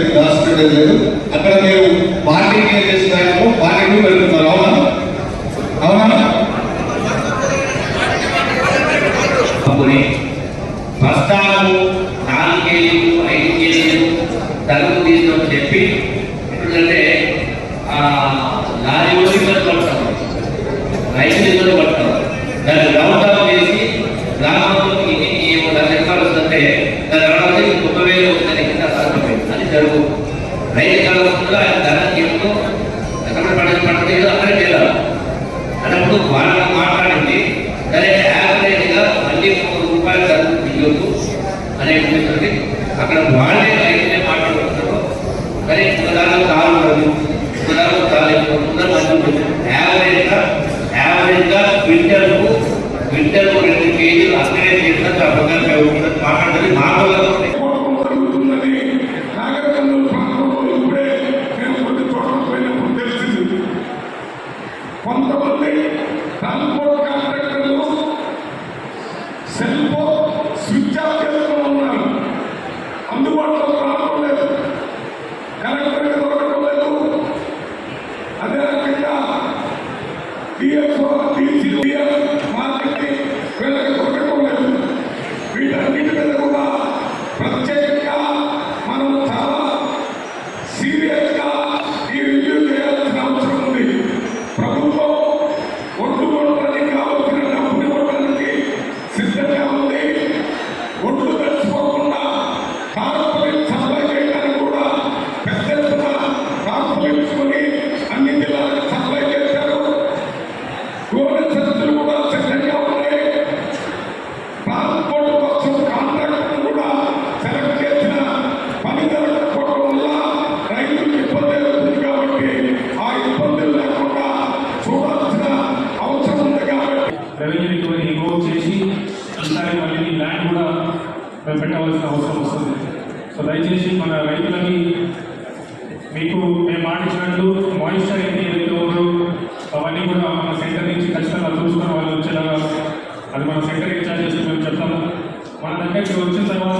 మీరు దాచిపెట్టేది లేదు అక్కడ మీరు పార్టీ ఏం చేస్తున్నారు పార్టీకి వెళ్తున్నారు అవునా? అవునా? ప్రస్తావము బస్తాలు నాలుగు కేజీలు ఐదు కేజీలు తలుపు తీసుకొని చెప్పి ఎందుకంటే లారీ ఇబ్బంది పడతాం రైతులు ఇబ్బంది పడతాం దాన్ని రౌండప్ చేసి గ్రామంలో ఇన్ని సాధ్యమైంది రైతు కలవకుండా ఆయన ధర చెప్తూ ఎక్కడ పండుగ పండుగ ఏదో అక్కడే వెళ్ళాలి అన్నప్పుడు వాళ్ళతో మాట్లాడింది సరే యావరేజ్గా మళ్ళీ మూడు రూపాయలు ధరకు దిగొద్దు అనే అక్కడ వాళ్ళే రైతులే మాట్లాడుతున్నారు. సరే ఒకదాని కాలు ఉండదు ఒకదాని కాలు ఎక్కువ యావరేజ్గా యావరేజ్గా క్వింటల్కు క్వింటల్కు రెండు కేజీలు అక్కడే చేసిన కొంతమంది ట్రాన్స్పోర్ట్ కాంట్రాక్టర్లు సెల్ ఫోన్ స్విచ్ ఆఫ్ చేసుకుని ఉన్నారు. అందుబాటులో రావడం లేదు. కరెక్ట్గా దొరకడం లేదు. అదే రకంగా డిఎఫ్ మార్కెట్ కార్పొరేట్స్ అన్ని జిల్లాలకు సప్లై చేశారు. కూడా సిద్ధంగా ఉన్నాయి ట్రాన్స్పోర్ట్ కోసం కాంట్రాక్టర్ కూడా సెలెక్ట్ చేసిన పని జరగకపోవడం వల్ల రైతులకు ఇబ్బంది అవుతుంది కాబట్టి ఆ ఇబ్బందులు లేకుండా చూడాల్సిన అవసరం ఉంది కాబట్టి రెవెన్యూ రికవరీ చేసి ఈసారి మళ్ళీ ల్యాండ్ కూడా పెట్టవలసిన అవసరం వస్తుంది. సో దయచేసి మన రైతులకి మీకు మేము మాటించినట్లు మాయిశ్చర్ ఎన్ని ఏదైతే ఉందో అవన్నీ కూడా మన సెంటర్ నుంచి ఖచ్చితంగా చూసుకొని వాళ్ళు వచ్చేలాగా అది మన సెంటర్ ఇన్ఛార్జ్ చేసి మేము చెప్తాము. మన దగ్గరికి వచ్చిన తర్వాత